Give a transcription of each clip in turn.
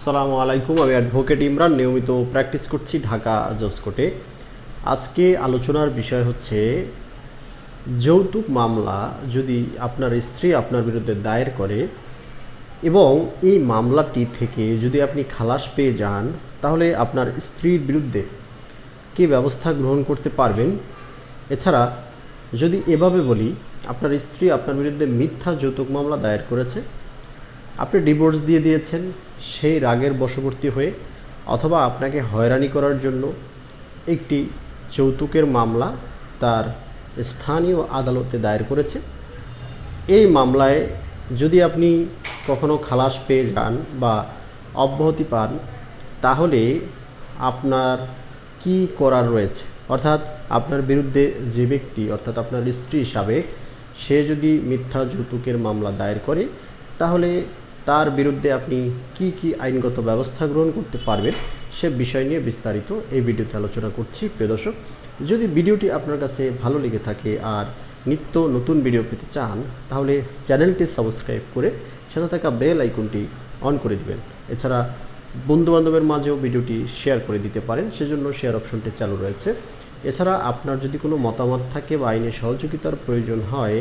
আসসালামু আলাইকুম, আমি অ্যাডভোকেট ইমরান, নিয়মিত প্র্যাকটিস করছি ঢাকা জসকোর্টে আজকে আলোচনার বিষয় হচ্ছে, যৌতুক মামলা যদি আপনার স্ত্রী আপনার বিরুদ্ধে দায়ের করে এবং এই মামলাটি থেকে যদি আপনি খালাস পেয়ে যান, তাহলে আপনার স্ত্রীর বিরুদ্ধে কী ব্যবস্থা গ্রহণ করতে পারবেন? এছাড়া যদি এভাবে বলি, আপনার স্ত্রী আপনার বিরুদ্ধে মিথ্যা যৌতুক মামলা দায়ের করেছে? আপনি ডিভোর্স দিয়ে দিয়েছেন, সেই রাগের বশবর্তী হয়ে, অথবা আপনাকে হয়রানি করার জন্য একটি যৌতুকের মামলা তার স্থানীয় আদালতে দায়ের করেছে। এই মামলায় যদি আপনি কখনো খালাস পেয়ে যান বা অব্যাহতি পান, তাহলে আপনার কি করার রয়েছে? অর্থাৎ আপনার বিরুদ্ধে যে ব্যক্তি, অর্থাৎ আপনার স্ত্রী হিসাবে, সে যদি মিথ্যা যৌতুকের মামলা দায়ের করে তাহলে তার বিরুদ্ধে আপনি কি কি আইনগত ব্যবস্থা গ্রহণ করতে পারবেন সে বিষয় নিয়ে বিস্তারিত এই ভিডিওতে আলোচনা করছি। প্রিয় দর্শক, যদি ভিডিওটি আপনার কাছে ভালো লেগে থাকে আর নিত্য নতুন ভিডিও পেতে চান, তাহলে চ্যানেলটি সাবস্ক্রাইব করে সাথে থাকা বেল আইকনটি অন করে দিবেন। এছাড়া বন্ধুবান্ধবের মাঝেও ভিডিওটি শেয়ার করে দিতে পারেন, সেজন্য শেয়ার অপশনটি চালু রয়েছে। এছাড়া আপনার যদি কোনো মতামত থাকে বা আইনে সহযোগিতার প্রয়োজন হয়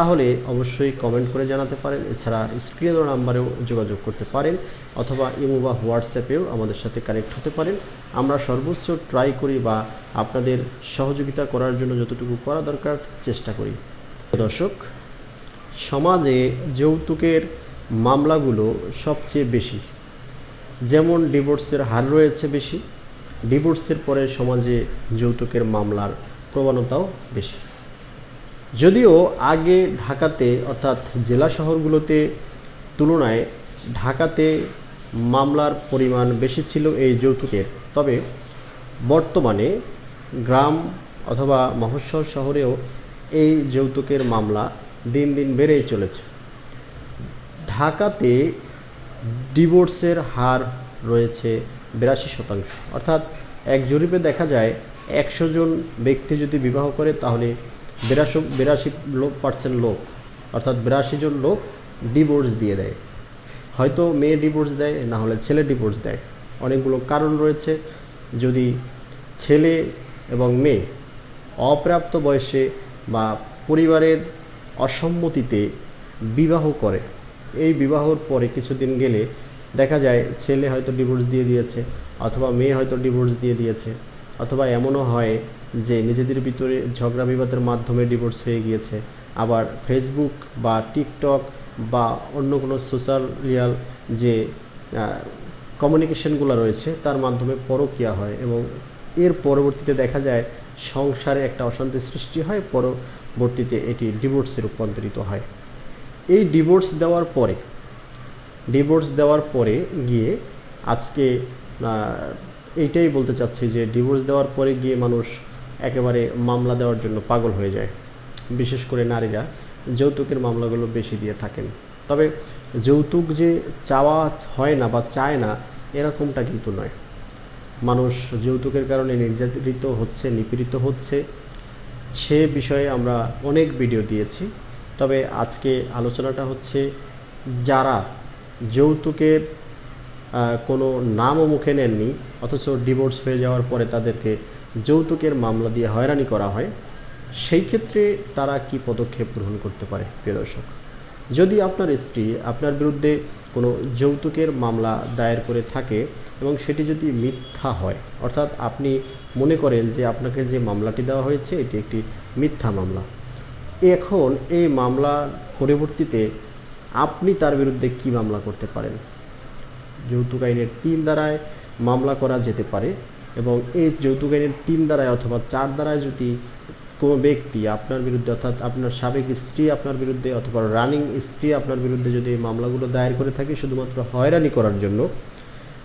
তাহলে অবশ্যই কমেন্ট করে জানাতে পারেন। এছাড়া স্ক্রিনে নাম্বারেও যোগাযোগ করতে পারেন অথবা ইমো বা হোয়াটসঅ্যাপেও আমাদের সাথে কানেক্ট হতে পারেন। আমরা সর্বোচ্চ ট্রাই করি বা আপনাদের সহযোগিতা করার জন্য যতটুকু করা দরকার চেষ্টা করি। দর্শক, সমাজে যৌতুকের মামলাগুলো সবচেয়ে বেশি। যেমন ডিভোর্সের হার রয়েছে বেশি ডিভোর্সের পরে সমাজে যৌতুকের মামলার প্রবণতাও বেশি। যদিও আগে ঢাকাতে, অর্থাৎ জেলা শহরগুলোতে তুলনায় ঢাকাতে মামলার পরিমাণ বেশি ছিল এই যৌতুকের। তবে বর্তমানে গ্রাম অথবা মফস্বল শহরেও এই যৌতুকের মামলা দিন দিন বেড়েই চলেছে। ঢাকাতে ডিভোর্সের হার রয়েছে বিরাশি শতাংশ। অর্থাৎ এক জরিপে দেখা যায়, একশো জন ব্যক্তি যদি বিবাহ করে, তাহলে বিরাশি বিরাশি লোক পার্সেন্ট লোক, অর্থাৎ বিরাশি জন লোক ডিভোর্স দিয়ে দেয়। হয়তো মেয়ে ডিভোর্স দেয়, না হলে ছেলে ডিভোর্স দেয়। অনেকগুলো কারণ রয়েছে। যদি ছেলে এবং মেয়ে অপ্রাপ্ত বয়সে বা পরিবারের অসম্মতিতে বিবাহ করে, এই বিবাহর পরে কিছুদিন গেলে দেখা যায় ছেলে হয়তো ডিভোর্স দিয়ে দিয়েছে, অথবা মেয়ে হয়তো ডিভোর্স দিয়ে দিয়েছে, অথবা এমনও হয় যে নিজেদের ভিতরে ঝগড়া বিবাদের মাধ্যমে ডিভোর্স হয়ে গিয়েছে। আবার ফেসবুক বা টিকটক বা অন্য কোনো সোশ্যাল রিয়াল যে কমিউনিকেশনগুলো রয়েছে, তার মাধ্যমে পরকীয়া হয় এবং এর পরবর্তীতে দেখা যায় সংসারে একটা অশান্তি সৃষ্টি হয়, পরবর্তীতে এটি ডিভোর্সে রূপান্তরিত হয়। এই ডিভোর্স দেওয়ার পরে ডিভোর্স দেওয়ার পরে গিয়ে আজকে এইটাই বলতে চাচ্ছি যে ডিভোর্স দেওয়ার পরে গিয়ে মানুষ একেবারে মামলা দেওয়ার জন্য পাগল হয়ে যায়। বিশেষ করে নারীরা যৌতুকের মামলাগুলো বেশি দিয়ে থাকেন। তবে যৌতুক যে চাওয়া হয় না বা চায় না, এরকমটা কিন্তু নয়। মানুষ যৌতুকের কারণে নির্যাতিত হচ্ছে, নিপীড়িত হচ্ছে, সে বিষয়ে আমরা অনেক ভিডিও দিয়েছি। তবে আজকে আলোচনাটা হচ্ছে যারা যৌতুকের কোনো নামও মুখে নেননি, অথচ ডিভোর্স হয়ে যাওয়ার পরে তাদেরকে যৌতুকের মামলা দিয়ে হয়রানি করা হয়, সেই ক্ষেত্রে তারা কি পদক্ষেপ গ্রহণ করতে পারে, প্রিয় দর্শক? যদি আপনার স্ত্রী আপনার বিরুদ্ধে কোনো যৌতুকের মামলা দায়ের করে থাকে এবং সেটি যদি মিথ্যা হয়, অর্থাৎ আপনি মনে করেন যে আপনাকে যে মামলাটি দেওয়া হয়েছে, এটি একটি মিথ্যা মামলা, এখন এই মামলার পরবর্তীতে আপনি তার বিরুদ্ধে কি মামলা করতে পারেন? যৌতুক আইনের তিন দ্বারায় মামলা করা যেতে পারে এবং এই যৌতুক আইনের তিন দ্বারায় অথবা চার দ্বারায় যদি কোনো ব্যক্তি আপনার বিরুদ্ধে অর্থাৎ আপনার সাবেক স্ত্রী আপনার বিরুদ্ধে অথবা রানিং স্ত্রী আপনার বিরুদ্ধে যদি এই মামলাগুলো দায়ের করে থাকে শুধুমাত্র হয়রানি করার জন্য,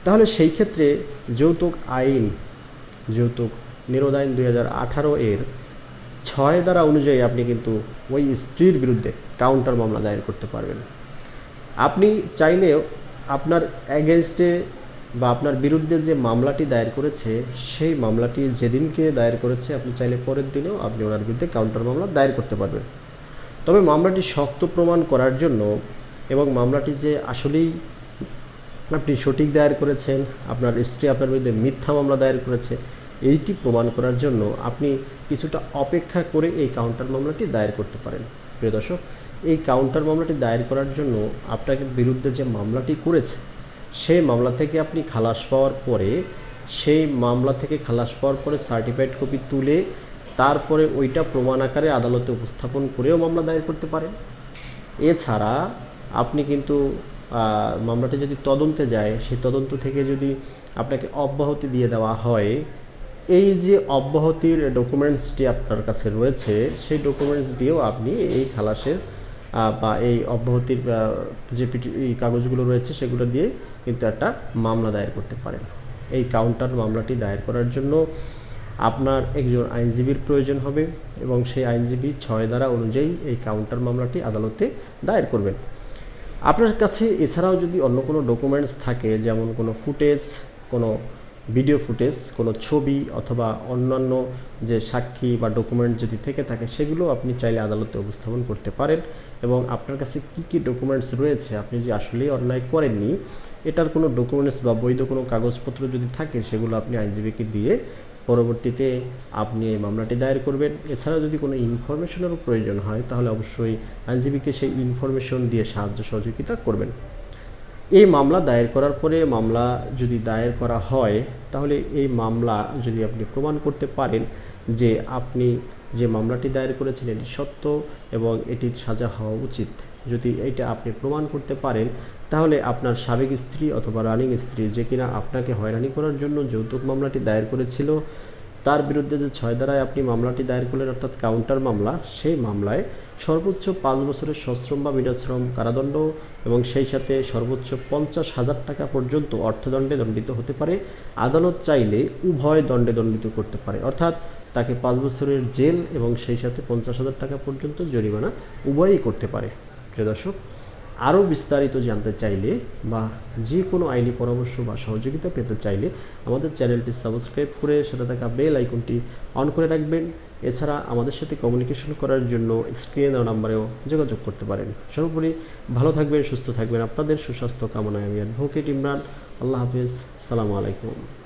তাহলে সেই ক্ষেত্রে যৌতুক আইন, যৌতুক নিরোধ আইন দুই হাজার আঠারো এর ছয় দ্বারা অনুযায়ী আপনি কিন্তু ওই স্ত্রীর বিরুদ্ধে কাউন্টার মামলা দায়ের করতে পারবেন। আপনি চাইলেও আপনার অ্যাগেনস্টে বা আপনার বিরুদ্ধে যে মামলাটি দায়ের করেছে, সেই মামলাটি যেদিনকে দায়ের করেছে, আপনি চাইলে পরের দিনেও আপনি ওনার বিরুদ্ধে কাউন্টার মামলা দায়ের করতে পারবেন। তবে মামলাটি শক্ত প্রমাণ করার জন্য এবং মামলাটি যে আসলেই আপনি সঠিক দায়ের করেছেন, আপনার স্ত্রী আপনার বিরুদ্ধে মিথ্যা মামলা দায়ের করেছে, এইটি প্রমাণ করার জন্য আপনি কিছুটা অপেক্ষা করে এই কাউন্টার মামলাটি দায়ের করতে পারেন। প্রিয় দর্শক, এই কাউন্টার মামলাটি দায়ের করার জন্য আপনাকে বিরুদ্ধে যে মামলাটি করেছে সেই মামলা থেকে আপনি খালাস পাওয়ার পরে, সেই মামলা থেকে খালাস পাওয়ার পরে সার্টিফাইড কপি তুলে তারপরে ওইটা প্রমাণ আকারে আদালতে উপস্থাপন করেও মামলা দায়ের করতে পারেন। এছাড়া আপনি কিন্তু মামলাটি যদি তদন্তে যায়, সেই তদন্ত থেকে যদি আপনাকে অব্যাহতি দিয়ে দেওয়া হয়, এই যে অব্যাহতির ডকুমেন্টসটি আপনার কাছে রয়েছে, সেই ডকুমেন্টস দিয়েও আপনি এই খালাসের বা এই অব্যাহতির যে পিটি কাগজগুলো রয়েছে সেগুলো দিয়ে কিন্তু একটা মামলা দায়ের করতে পারেন। এই কাউন্টার মামলাটি দায়ের করার জন্য আপনার একজন আইনজীবীর প্রয়োজন হবে এবং সেই আইনজীবী ছয় ধারা অনুযায়ী এই কাউন্টার মামলাটি আদালতে দায়ের করবেন। আপনার কাছে এছাড়াও যদি অন্য কোনো ডকুমেন্টস থাকে, যেমন কোনো ফুটেজ কোনো ভিডিও ফুটেজ কোনো ছবি অথবা অন্যান্য যে সাক্ষী বা ডকুমেন্ট যদি থেকে থাকে, সেগুলো আপনি চাইলে আদালতে উপস্থাপন করতে পারেন। এবং আপনার কাছে কী কী ডকুমেন্টস রয়েছে, আপনি যে আসলেই অন্যায় করেননি, এটার কোনো ডকুমেন্টস বা বৈধ কোনো কাগজপত্র যদি থাকে, সেগুলো আপনি আইনজীবীকে দিয়ে পরবর্তীতে আপনি এই মামলাটি দায়ের করবেন। এছাড়া যদি কোনো ইনফরমেশনেরও প্রয়োজন হয়, তাহলে অবশ্যই আইনজীবীকে সেই ইনফরমেশন দিয়ে সাহায্য সহযোগিতা করবেন। এই মামলা দায়ের করার পরে মামলা যদি দায়ের করা হয়, তাহলে এই মামলা যদি আপনি প্রমাণ করতে পারেন যে আপনি যে মামলাটি দায়ের করেছেন এটি সত্য এবং এটির সাজা হওয়া উচিত। যদি এটা আপনি প্রমাণ করতে পারেন, তাহলে আপনার সাবেক স্ত্রী অথবা রানিং স্ত্রী যে কিনা আপনাকে হয়রানি করার জন্য যৌতুক মামলাটি দায়ের করেছিল তার বিরুদ্ধে যে ছয় ধারায় আপনি মামলাটি দায়ের করলেন, অর্থাৎ কাউন্টার মামলা, সেই মামলায় সর্বোচ্চ পাঁচ বছরের সশ্রম বা বিনাশ্রম কারাদণ্ড এবং সেই সাথে সর্বোচ্চ পঞ্চাশ হাজার টাকা পর্যন্ত অর্থদণ্ডে দণ্ডিত হতে পারে। আদালত চাইলে উভয় দণ্ডে দণ্ডিত করতে পারে। অর্থাৎ তাকে পাঁচ বছরের জেল এবং সেই সাথে পঞ্চাশ হাজার টাকা পর্যন্ত জরিমানা উভয়ই করতে পারে। প্রিয় দর্শক আরও বিস্তারিত জানতে চাইলে বা যে কোনো আইনি পরামর্শ বা সহযোগিতা পেতে চাইলে আমাদের চ্যানেলটি সাবস্ক্রাইব করে সেটা থাকা বেল আইকনটি অন করে রাখবেন। এছাড়া আমাদের সাথে কমিউনিকেশন করার জন্য স্ক্রিনে দেওয়া নাম্বারেও যোগাযোগ করতে পারেন। সর্বোপরি ভালো থাকবেন, সুস্থ থাকবেন। আপনাদের সুস্বাস্থ্য কামনায় আমি অ্যাডভোকেট ইমরান। আল্লাহ হাফিজ। সালামু আলাইকুম।